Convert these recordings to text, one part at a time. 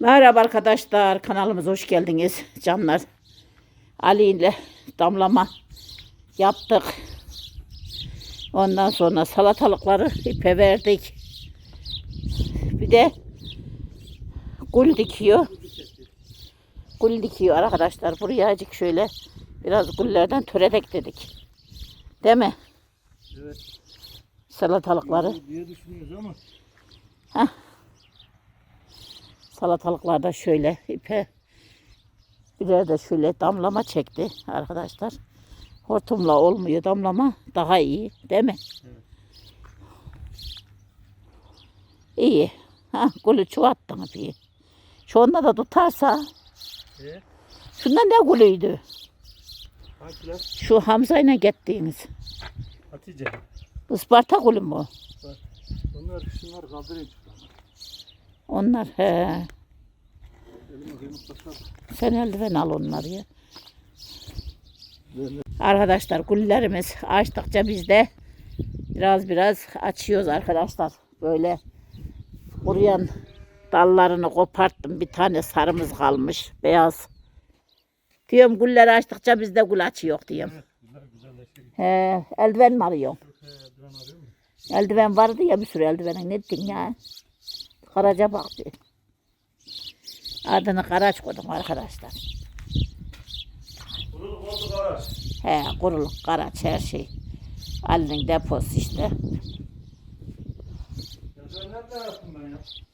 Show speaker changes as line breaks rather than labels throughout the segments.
Merhaba arkadaşlar kanalımıza hoş geldiniz canlar. Ali ile damlama yaptık. Ondan sonra salatalıkları ipe verdik. Bir de gül dikiyor. Gül dikiyor arkadaşlar. Buraya azıcık şöyle biraz güllerden törerek dedik. Değil mi?
Evet.
Salatalıkları.
diye düşünüyoruz ama
Salatalıklar da şöyle ipe birer de şöyle damlama çekti arkadaşlar. Hortumla olmuyor damlama daha iyi değil mi?
Evet.
İyi. Ha, gülü çoğalttın bir. Şu onda da tutarsa
e,
şunda ne gülüydü?
hangiler?
Şu Hamza ile gittiğiniz.
Hatice.
Isparta gülü mü?
Onlar şunlar kaldırayım.
Onlar he. Sen eldiven al onları ya. Arkadaşlar güllerimiz açtıkça biz de biraz biraz açıyoruz arkadaşlar. Böyle kuruyan dallarını koparttım. Bir tane sarımız kalmış. Beyaz. Diyorum gülleri açtıkça bizde gül açıyor diyorum. He, eldiven mi arıyorum?
He, duran arıyor mu?
Eldiven vardı ya bir sürü eldivenin. Ne ettin ya? Karaca bak bir. Adını Karaç koydum arkadaşlar.
Kuruluk oldu garaj.
He, kuruluk, Karaç her şey. Ali'nin deposu işte.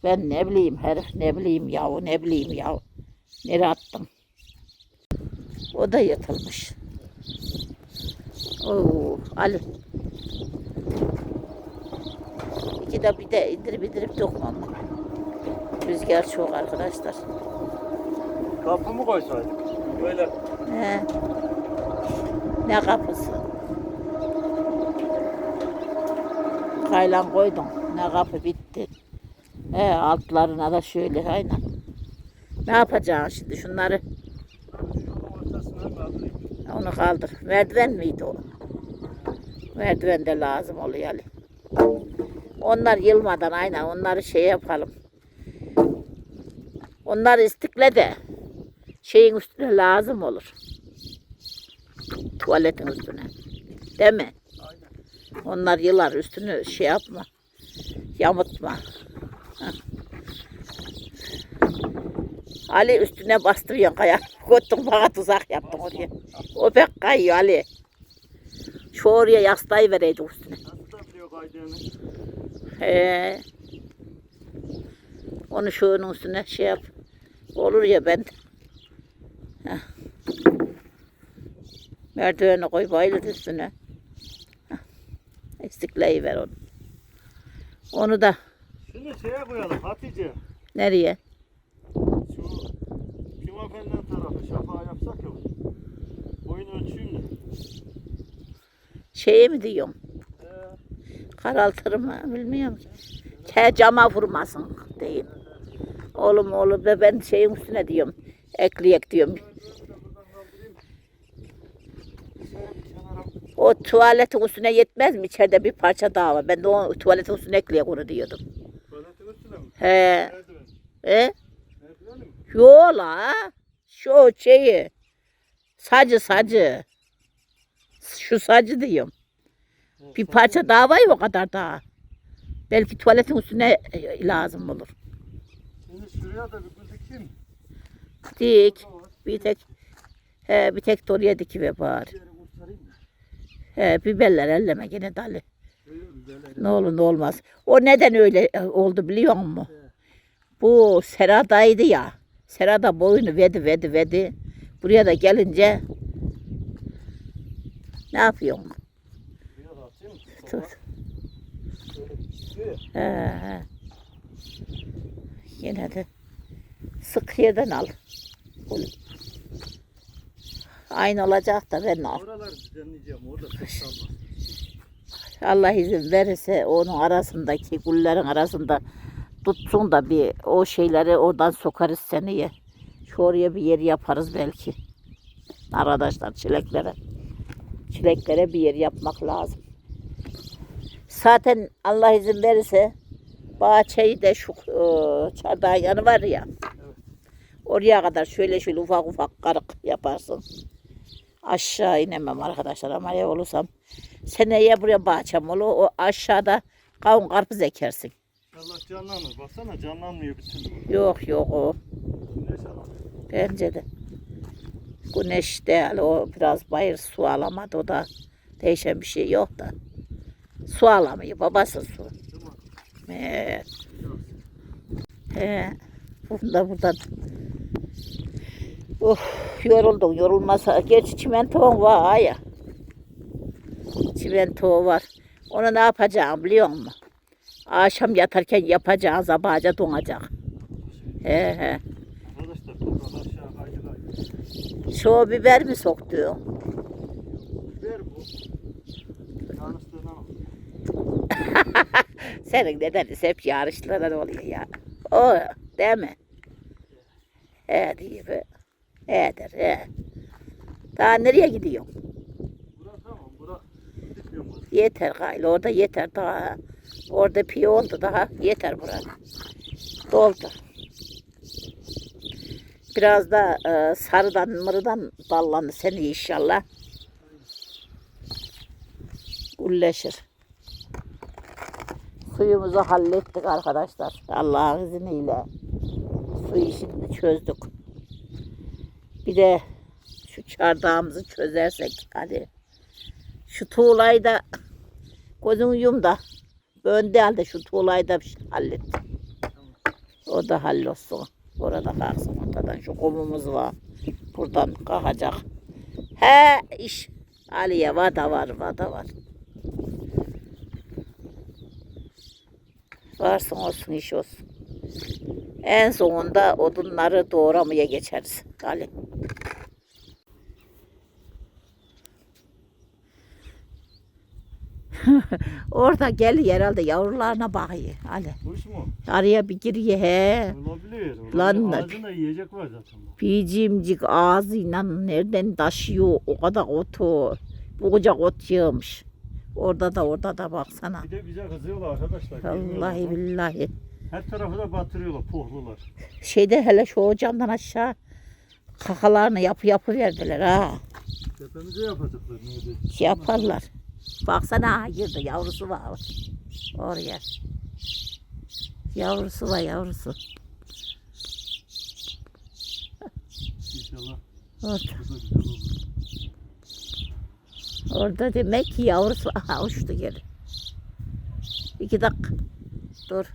Ben
ne bileyim herif ne bileyim yahu ne bileyim yahu. Nereye attım? O da yatılmış. Oo, Ali. İki de bir de indirip indirip dokmam. Rüzgar çok arkadaşlar.
Kapı mı koysaydık? Böyle.
He. Ne kapısı? Kaylan koydum. Ne kapı bitti. He, altlarına da şöyle aynen. Ne yapacaksın şimdi şunları? Onu kaldır. Merdiven miydi o? Merdiven de lazım oluyor Ali. Onlar yılmadan aynen onları şey yapalım. Onları istikle de şeyin üstüne lazım olur. Tuvaletin üstüne. Değil mi?
Aynen.
Onlar yıllar üstünü şey yapma. Yamutma. Ali üstüne bastırıyorsun kaya. Kottun bana tuzak yaptın oraya. O pek kayıyor Ali. Şu oraya yastayı vereydi üstüne.
Nasıl da biliyor kaydığını?
He. Onu şunun üstüne şey yap. Olur ya ben. Heh. Merdiveni koy bayılır üstüne. Heh. Eksikleyi ver onu. Onu da
Şunu şeye koyalım Hatice.
nereye?
Şu Pimafenden tarafı şafağı yapsak ya. Boyun ölçüyüm de.
Şeye mi diyorum?
He.
Karaltır mı bilmiyorum. Ke cama vurmasın değil. Oğlum oğlum da ben şeyin üstüne diyorum. Ekleyek diyorum. O tuvaletin üstüne yetmez mi? İçeride bir parça daha var. Ben de o tuvaletin üstüne ekleyek onu diyordum.
Tuvaletin üstüne mi?
He.
Merdiven.
E?
Merdiven mi?
Yo la. Şu şeyi. Sacı sacı. Şu sacı diyorum. Bir parça daha var ya o kadar daha. Belki tuvaletin üstüne e, lazım olur.
Şimdi şuraya da bir dikeyim.
Dik. Bir tek he, bir tek oraya dikiver bari. He, biberler elleme gene dali. Ne olur ne olmaz. O neden öyle e, oldu biliyor musun? Bu Sera'daydı ya. Sera'da boyunu verdi verdi verdi. Buraya da gelince ne yapıyorsun? Tut. He, he. Yine de sık yerden al. Oğlum. Aynı olacak da ben al.
Oraları düzenleyeceğim. Orada çok.
Allah izin verirse onun arasındaki güllerin arasında tutsun da bir o şeyleri oradan sokarız seneye. Şu oraya bir yer yaparız belki. Arkadaşlar çileklere. Çileklere bir yer yapmak lazım. Zaten Allah izin verirse bahçeyi de şu e, çardağın yanı var ya.
Evet.
Oraya kadar şöyle şöyle ufak ufak karık yaparsın. Aşağı inemem arkadaşlar ama ev olursam. Seneye buraya bahçem olur. O aşağıda kavun karpuz ekersin.
İnşallah canlanır. Baksana canlanmıyor bir türlü.
Yok yok o.
Güneş alalım.
Bence de. Güneş değil o biraz bayır su alamadı o da değişen bir şey yok da. Su alamıyor babası su. He. He. Bunda buradan. Oh, yoruldum yorulmasa. Gerçi çimentoğun var ya. Çimento var. Onu ne yapacağım biliyor musun? Akşam yatarken yapacağın sabahaca donacak. He he.
Arkadaşlar aşağı.
Şu biber mi soktu?
Ver bu. Yanlışlığına bak.
Senin nedeniz hep yarışlara oluyor ya. O değil mi? He diyor. be. He'dir he. Daha nereye gidiyorsun?
Bura tamam. Bura gitmiyor mu?
Yeter gayrı orada yeter daha. Orada pi oldu daha yeter bura. Doldu. Biraz da e, sarıdan mırıdan dallanı seni inşallah. Gülleşir. Suyumuzu hallettik arkadaşlar. Allah'ın izniyle. Su işini çözdük. Bir de şu çardağımızı çözersek hadi. Şu tuğlayı da gözünü yum da önde halde şu tuğlayı da şey hallet. O da hallolsun. Orada kalksın ortadan şu kumumuz var. Buradan kalkacak. He iş. Aliye vada var vada var. Varsın olsun iş olsun. En sonunda odunları doğramaya geçeriz. Ali. Orada gel herhalde yavrularına bakıyor. Ali.
Kuş mu?
Araya bir giriyor he.
Olabilir. olabilir.
Lan-
Ağzında yiyecek var zaten.
Bicimcik ağzıyla nereden taşıyor o kadar otu. Bu kucak ot yığmış. Orada da orada da baksana.
Bir de bize kızıyorlar arkadaşlar.
Vallahi
bak.
billahi.
Her tarafı da batırıyorlar. Pohlular.
Şeyde hele şu ocağından aşağı kakalarını yapı yapı verdiler ha.
Tepemize yapacaklar. Ne
Şey yaparlar. Baksana girdi yavrusu var oraya. Yavrusu var yavrusu.
İnşallah
Orada.
bu da güzel olur.
Orada demek ki yavrusu aha uçtu geri. İki dakika. Dur.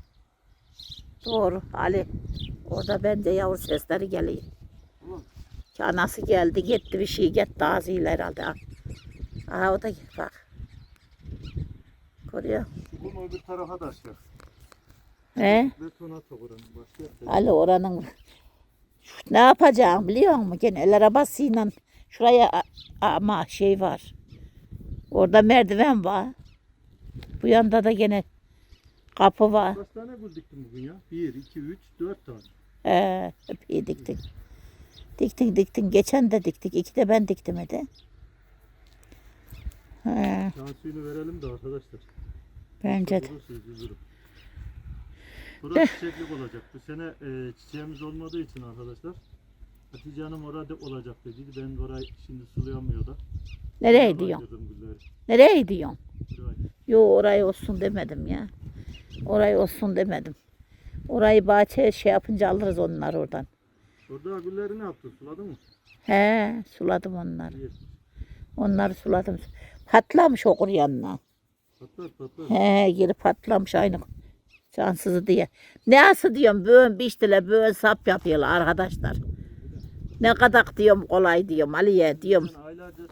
Doğru Ali. Orada bende yavru sesleri geliyor. Ki anası geldi gitti bir şey gitti ağzıyla herhalde. ha. Aha o da bak. Görüyor.
Şu kum öbür tarafa da aşağı.
He?
Beton at oranın. Başka.
Ali oranın ne yapacağım biliyor musun? Gene el arabasıyla şuraya ama şey var. Orada merdiven var. Bu yanda da gene kapı var.
Kaç tane gül diktin bugün ya? 1, 2, 3, 4 tane.
He, hep iyi diktin. Diktin diktin. Geçen de diktik. İki de ben diktim hadi. He,
Can suyunu verelim de arkadaşlar.
bence de.
Burası çiçeklik olacak. Bu sene e, çiçeğimiz olmadığı için arkadaşlar. Hatice Hanım orada olacak dedi. Ben orayı şimdi sulayamıyor da.
Nereye gidiyorsun? Nereye gidiyorsun? Yo orayı olsun demedim ya. Orayı olsun demedim. Orayı bahçeye şey yapınca alırız onlar oradan.
Orada gülleri ne yaptın? Suladın mı?
He suladım onları.
İyi.
Onları suladım. Patlamış okur yanına.
Patlar patlar.
He geri patlamış aynı cansızı diye. Ne asıl diyorum böğün biçtiler böğün sap yapıyorlar arkadaşlar. Ne kadar diyorum kolay diyorum Aliye diyorum.
Yani aylarca.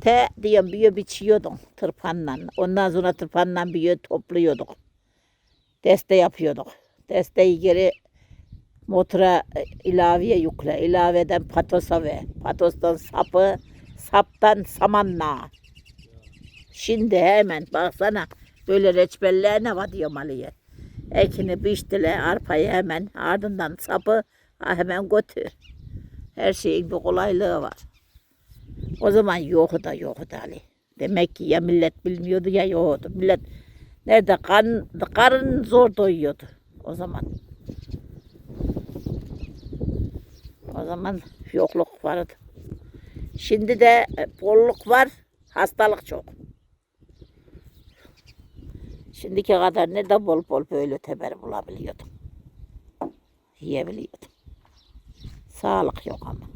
Te diyorum büyü biçiyordum tırpanla. Ondan sonra tırpanla büyü topluyorduk. Deste yapıyorduk. Desteği geri motora e, ilaveye yükle. İlaveden patosa ve patostan sapı, saptan samanla. Şimdi hemen baksana böyle reçbeller ne var diyorum Ali'ye. Ekini biçtiler arpayı hemen ardından sapı ha, hemen götür. Her şeyin bir kolaylığı var. O zaman yoktu da yoktu Ali. Demek ki ya millet bilmiyordu ya yoktu. Millet nerede karın, karın zor doyuyordu o zaman. zaman yokluk vardı. Şimdi de e, bolluk var, hastalık çok. Şimdiki kadar ne de bol bol böyle teber bulabiliyordum. Yiyebiliyordum. Sağlık yok ama.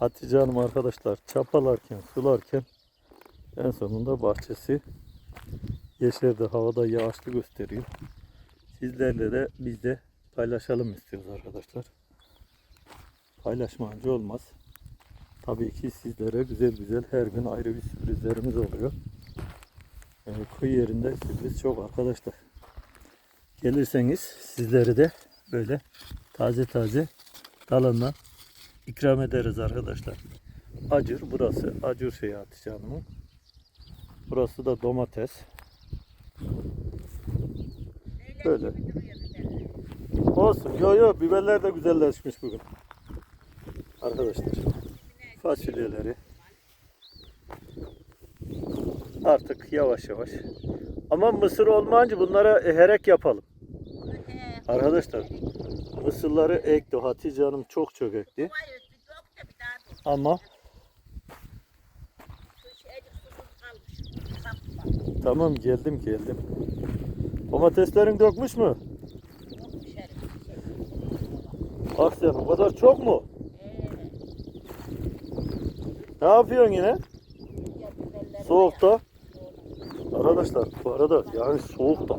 Hatice Hanım arkadaşlar çapalarken, sularken en sonunda bahçesi yeşerdi. Havada yağışlı gösteriyor. Sizlerle de biz de paylaşalım istiyoruz arkadaşlar. Paylaşmayınca olmaz. Tabii ki sizlere güzel güzel her gün ayrı bir sürprizlerimiz oluyor. Ee, köy yerinde sürpriz çok arkadaşlar. Gelirseniz sizleri de böyle taze taze dalından ikram ederiz arkadaşlar. Acır burası. Acır şey Hatice Hanım'ın. Burası da domates. Böyle. Olsun. Yo yo biberler de güzelleşmiş bugün. Arkadaşlar. Fasulyeleri. Artık yavaş yavaş. Ama mısır olmayınca bunlara herek yapalım. Arkadaşlar mısırları ekti. Hatice Hanım çok çok ekti. Ama tamam geldim geldim. Domateslerin dökmüş mü? Bak sen o kadar çok mu? Ne yapıyorsun yine? Soğukta. Arkadaşlar bu arada yani soğukta.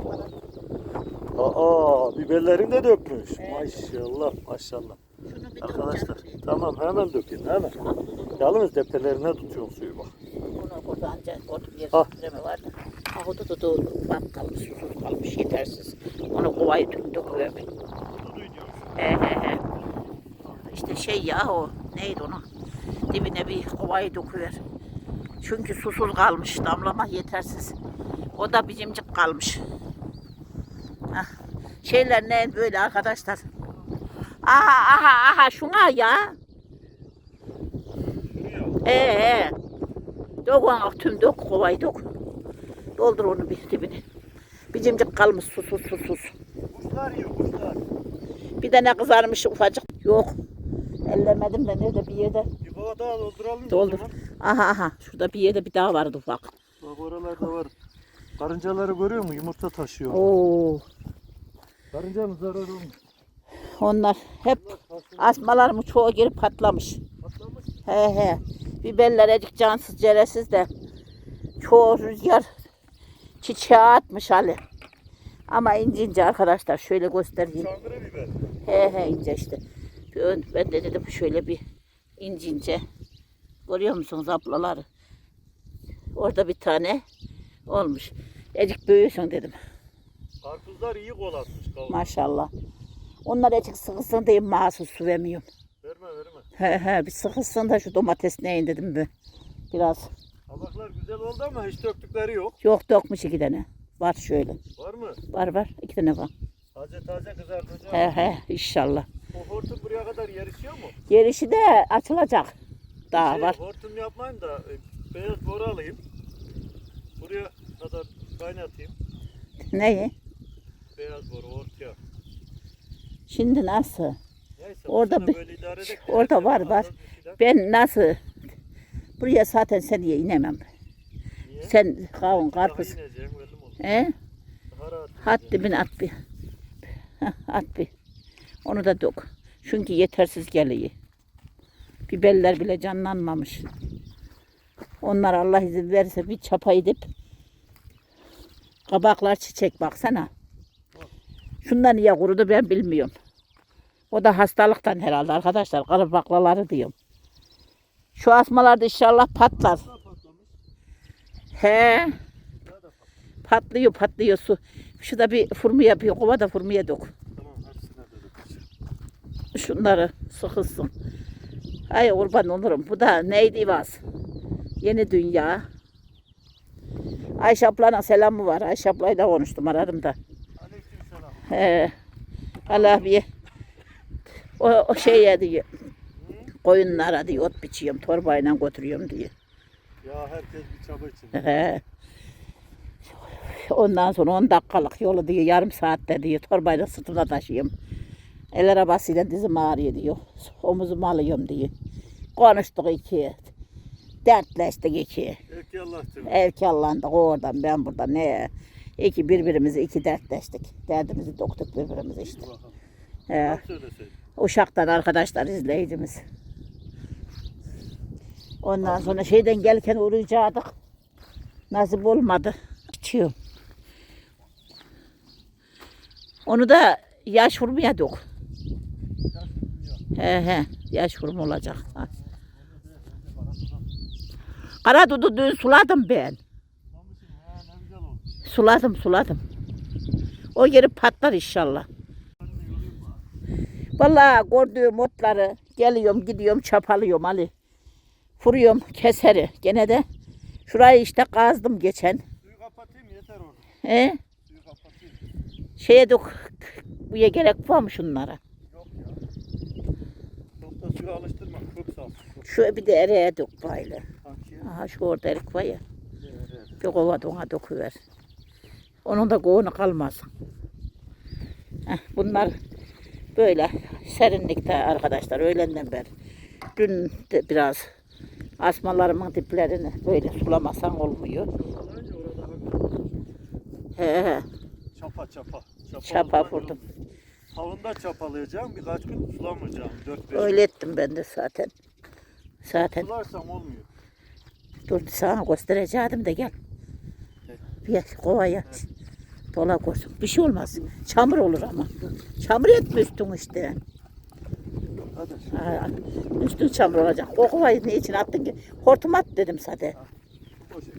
Aa biberlerini de dökmüş. Maşallah maşallah. Arkadaşlar tamam hemen dökün hemen. Yalnız tepelerine tutuyorum suyu bak.
Ancak bir
Ah.
süpreme vardı. Ah o da da da bak kalmış, susuz kalmış, yetersiz. Onu kovayı tüm döküyorum. He he he. İşte şey ya o, neydi onun? Dibine bir kovayı döküver. Çünkü susuz kalmış, damlama yetersiz. O da bizimcik kalmış. Şeyler ne böyle arkadaşlar? Aha aha aha şuna ya. Ee, dök onu tüm dök kovayı dök. Doldur onu bir dibine. Bizimcik kalmış susuz susuz.
Kuşlar yiyor kuşlar.
Bir de ne kızarmış ufacık. Yok. Ellemedim de nerede bir yerde.
Bir kova daha dolduralım.
Doldur. Aha aha. Şurada bir yerde bir daha vardı ufak.
Bak oralarda var. Karıncaları görüyor musun? Yumurta taşıyor.
Oo.
Karıncanın zararı olmuş.
Onlar hep asmalarımın çoğu geri patlamış.
Patlamış.
He he. Biberler ecik cansız ceresiz de çoğu rüzgar çiçeğe atmış Ali. Ama ince ince arkadaşlar şöyle göstereyim.
Biber.
He he ince işte. Bir ön- Ben de dedim şöyle bir ince ince. Görüyor musunuz ablaları? Orada bir tane olmuş. Ecik büyüsün dedim.
Karpuzlar iyi kol atmış kavun.
Maşallah. Onlar ecik sıkılsın diye mahsus su vermiyorum.
Verme verme.
He he bir sıkılsın da şu domates neyin dedim bir. Biraz.
Tabaklar güzel oldu ama hiç döktükleri yok.
Yok dökmüş iki tane. Var şöyle.
Var mı?
Var var iki tane var.
Taze taze kızartacağım.
He he inşallah.
O hortum buraya kadar yarışıyor mu?
Gerisi de açılacak. Daha
Şey,
var.
Hortum yapmayın da e, beyaz boru alayım. Buraya kadar kaynatayım.
Neyi?
Beyaz boru ortaya.
Şimdi nasıl?
Neyse
Orada bir- orada var, var. Ben nasıl? Buraya zaten seneye inemem.
Niye?
Sen kavun karpuz. He?
Daha rahat
At bir. At bir. Onu da dök. Çünkü yetersiz geliyor. Biberler bile canlanmamış. Onlar Allah izin verirse bir çapa edip kabaklar çiçek baksana. Şundan niye kurudu ben bilmiyorum. O da hastalıktan herhalde arkadaşlar. Karabaklaları diyorum. Şu asmalar da inşallah patlar. He. Patlıyor patlıyor su. Şu da bir fırmı yapıyor. Kova da fırmıya dök. Şunları sıkılsın. Ay kurban olurum. Bu da neydi vaz? Yeni dünya. Ayşe ablanın selamı var. Ayşe ablayla konuştum aradım da. He. Allah bir O, o şeye diyor. Koyunlara diyor ot biçiyorum torbayla götürüyorum diyor.
Ya herkes bir çaba içinde.
He. Ondan sonra 10 dakikalık yolu diyor yarım saatte diyor torbayla sırtımda taşıyorum. El arabasıyla dizim ağrıyor diyor. Omuzumu alıyorum diyor. Konuştuk iki. Dertleştik iki. Evkallandık oradan ben burada ne. İki birbirimizi iki dertleştik. Derdimizi doktuk birbirimize işte.
Söyleseydin.
Uşaktan arkadaşlar izleyicimiz. Ondan sonra şeyden gelirken uğrayacaktık. Nasip olmadı. Açıyorum. Onu da yaş vurmayadık. He he. Yaş vurma olacak. Ha. Kara dudu dün suladım ben. Suladım suladım. O yeri patlar inşallah. Vallahi gördüğüm otları geliyorum gidiyorum çapalıyorum Ali. Vuruyorum keseri. Gene de şurayı işte kazdım geçen.
Suyu kapatayım yeter orada.
He?
Suyu kapatayım.
Şeye de buya gerek var mı şunlara?
Yok ya. Çok da suyu alıştırma. Çok saf. Çok
Şu bir de ereğe dök
sanki.
Aha şu orada erik var ya. Bir kova ona döküver. Onun da kovunu kalmaz. Heh, bunlar böyle serinlikte arkadaşlar öğlenden beri. Dün de biraz asmalarımın diplerini böyle sulamasan olmuyor. He he.
çapa çapa. Çapa,
Çapa vurdum.
Havunda çapalayacağım. Birkaç gün sulamayacağım. 4-5
Öyle ettim ben de zaten. Zaten
Sularsam olmuyor.
dur sana göstereceğim de gel. Bir kovaya dola koysun. Bir şey olmaz. Çamur olur ama. Çamur etme üstün işte. Ha, üstün çamur olacak. O kovayı ne için attın ki? Hortum at dedim.
O şey.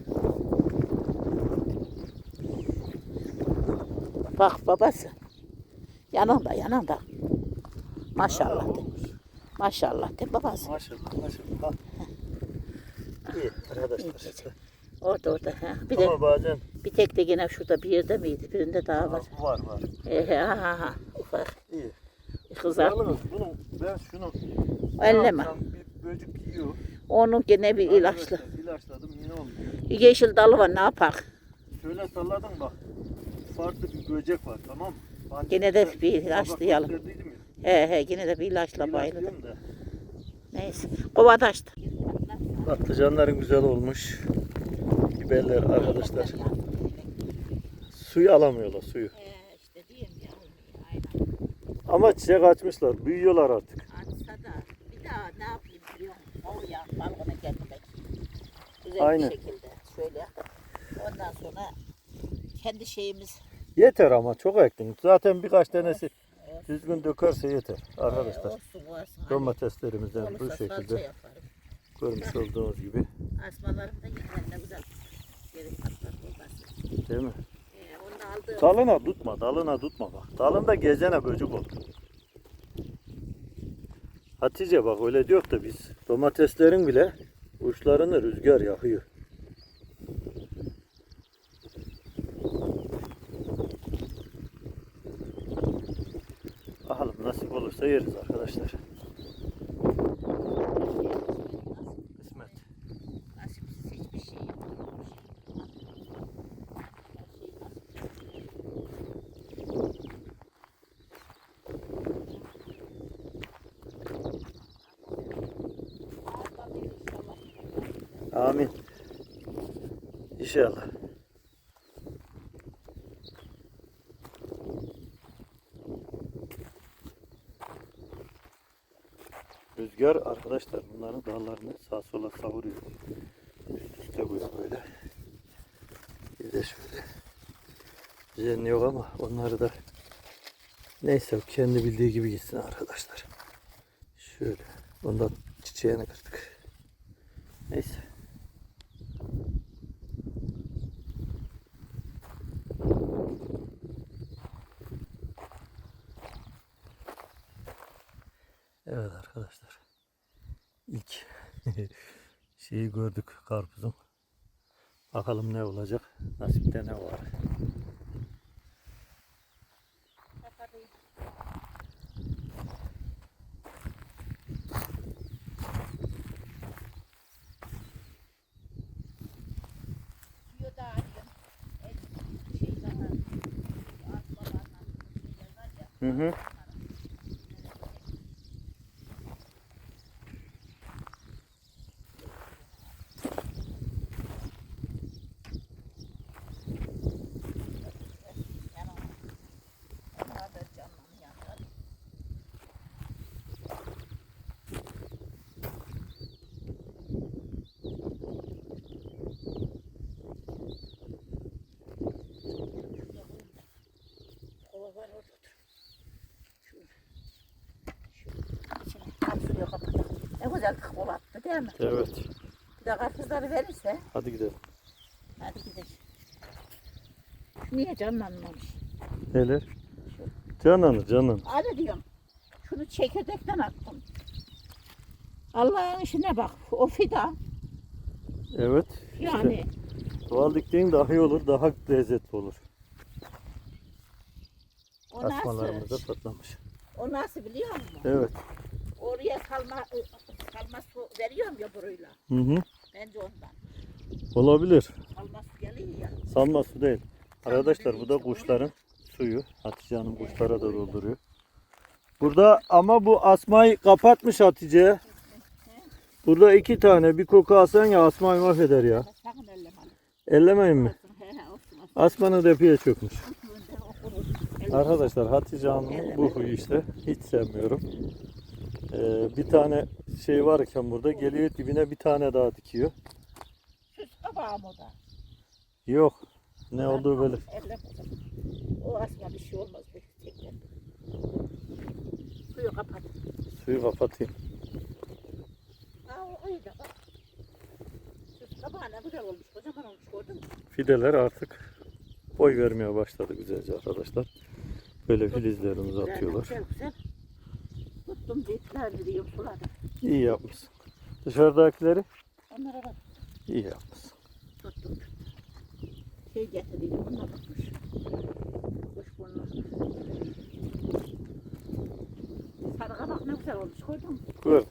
Bak babası. Yanında yanında. Maşallah de. Maşallah de babası.
Maşallah maşallah. İyi arkadaşlar.
Orada orada. Ha. Bir de
Ama bazen
bir tek de yine şurada bir yerde miydi? Birinde daha var.
var var.
He ha ha. Ufak.
İyi.
Kızar.
Yalnız bunu ben şunu
Elleme.
Bir böcek yiyor.
Onun gene bir ilaçlı.
Arkadaşlar, İlaçladım yine olmuyor.
Yeşil dalı var ne yapak?
Şöyle salladım bak. Farklı bir böcek var tamam mı? Ben
Gene de bir ilaçlayalım. He he yine de bir ilaçla bayıldı.
İlaçlıyorum da.
Neyse. Kovada açtı.
Patlıcanların güzel olmuş. Biberler arkadaşlar. Suyu alamıyorlar suyu.
işte diyeyim ya. Aynen.
Ama çiçek açmışlar. Büyüyorlar artık.
Açsa da bir daha ne yapayım biliyor musun? Oraya balkona getirmek. Güzel
Aynen.
bir şekilde. Şöyle. Ondan sonra kendi şeyimiz
Yeter ama çok ektin. Zaten birkaç tanesi düzgün dökerse yeter arkadaşlar.
olsun olsun. Hani
Domateslerimizden bu
olursa salça
şekilde
yaparım.
görmüş olduğunuz gibi.
Asmalarım da yine ne güzel. Patlar babası.
Değil mi?
Aldım.
Dalına tutma, dalına tutma bak. Dalında gezene böcek olur. Hatice bak öyle diyor da biz domateslerin bile uçlarını rüzgar yakıyor. Bakalım nasip olursa yeriz arkadaşlar. İnşallah. Rüzgar arkadaşlar bunların dallarını sağa sola savuruyor. Üst üste koyuyor böyle. Bir de şöyle. Düzenli yok ama onları da neyse kendi bildiği gibi gitsin arkadaşlar. Şöyle. Bundan çiçeğini kırdık. Neyse. Evet arkadaşlar. İlk şeyi gördük karpuzum. Bakalım ne olacak. Nasipte ne var.
Mm-hmm. Ne güzel kol attı değil mi?
Evet.
Bir de karpuzları verirse
Hadi gidelim.
hadi gidelim. Şu niye canlanmamış?
Neler? Canan canan.
Abi diyorum. Şunu çekirdekten attım. Allah'ın işine bak. O fidan.
Evet.
Yani
Doğal diktiğin daha iyi olur, daha lezzetli olur.
o
Asmalarımız da patlamış.
O nasıl biliyor musun?
Evet.
Oraya salma, salma su veriyorum ya burayla.
Hı hı.
Bence ondan.
Olabilir.
Salma su geliyor ya.
Salma su değil. Arkadaşlar bu da kuşların suyu. Hatice Hanım kuşlara da dolduruyor. Burada ama bu asmayı kapatmış Hatice. Burada iki tane bir koku alsan ya asmayı mahveder ya. Ellemeyin mi? Asmanın depiye çökmüş. Arkadaşlar Hatice Hanım'ın bu huyu işte. Hiç sevmiyorum. Ee, bir tane şey varken burada geliyor dibine bir tane daha dikiyor.
Süs kabağım o da.
Yok. Ne olduğu belli.
Elleme o zaman. O asma bir şey olmaz. Tekrar. Suyu kapat.
Suyu kapatayım.
Ha o öyle bak. Süs kabağı ne güzel olmuş. Kocaman olmuş gördün mü?
Fideler artık boy vermeye başladı güzelce arkadaşlar. Böyle filizlerimizi
Güzel,
atıyorlar.
Güzel güzel. Tuttum diplendireyim suladım.
İyi yapmışsın. Dışarıdakileri
Onlara bak
iyi yapmışsın.
tuttum. Şey getireyim onlar tutmuş. Kuşburnu. Sarı kabak ne güzel olmuş gördün mü?
Gör.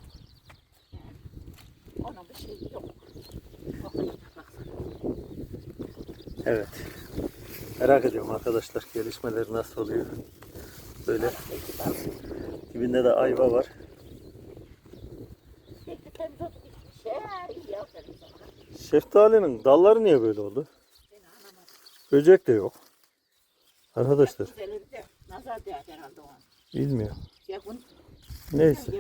Ona bir şey yok.
Evet. Merak ediyorum arkadaşlar gelişmeleri nasıl oluyor. Böyle dibinde de ayva var. Şeftalinin dalları niye böyle oldu? Böcek de yok. Arkadaşlar bilmiyorum. Neyse.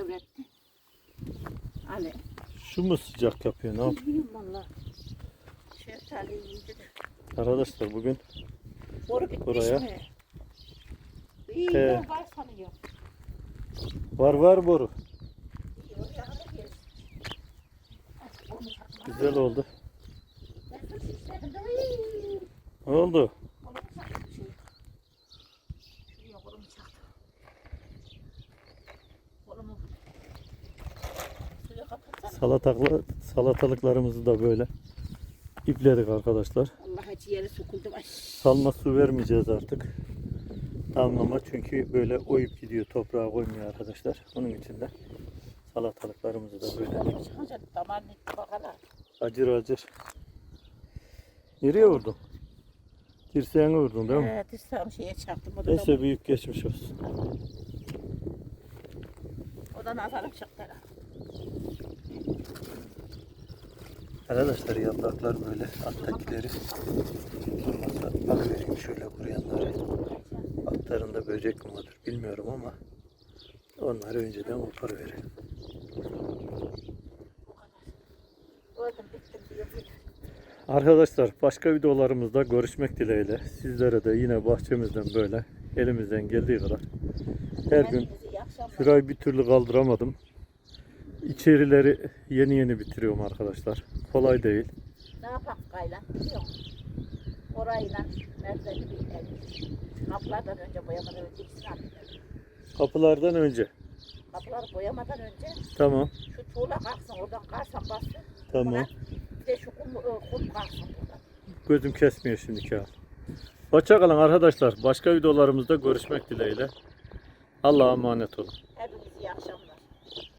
Şu mu sıcak yapıyor ne yap?
Bilmiyorum valla. Şeftali yiyince de.
Arkadaşlar bugün Buraya.
İyi
He.
var sanıyorum.
var var boru.
İyi gelsin.
Güzel oldu.
Ben.
Ne oldu?
Kolumu şey. Şuraya kolumu çaktı. Kolumu suya kapatsana.
Salataklı, salatalıklarımızı da böyle ipledik arkadaşlar.
Allah ciğeri sokuldu. Ay.
Salma su vermeyeceğiz artık. Damlama çünkü böyle oyup gidiyor toprağa koymuyor arkadaşlar. Onun için de salatalıklarımızı da böyle acır acır. Nereye vurdun? Dirseğine vurdun değil mi?
Evet, İslam şeye çarptım. O da,
Neyse büyük geçmiş olsun.
o da nazarım çıktı.
Arkadaşlar yapraklar böyle alttakileri durmasa alıvereyim şöyle kuruyanları. Altlarında böcek mi vardır bilmiyorum ama onları önceden
bittim diyor.
Arkadaşlar başka videolarımızda görüşmek dileğiyle. Sizlere de yine bahçemizden böyle elimizden geldiği kadar her gün şurayı bir türlü kaldıramadım. İçerileri yeni yeni bitiriyorum arkadaşlar. Kolay değil.
Ne yapak? Orayla merdiveni bir ev. Kapılardan önce boyamadan önce ikisini attılar.
Kapılardan önce.
Kapıları boyamadan önce
Tamam.
şu tuğla kalksın oradan karsan bassın.
Tamam.
Buna Bir de şu kum, e, kum kalksın buradan.
Gözüm kesmiyor şimdi kağıt. Hoşçakalın arkadaşlar. Başka videolarımızda görüşmek dileğiyle. Allah'a emanet olun.
Hepinize iyi akşamlar.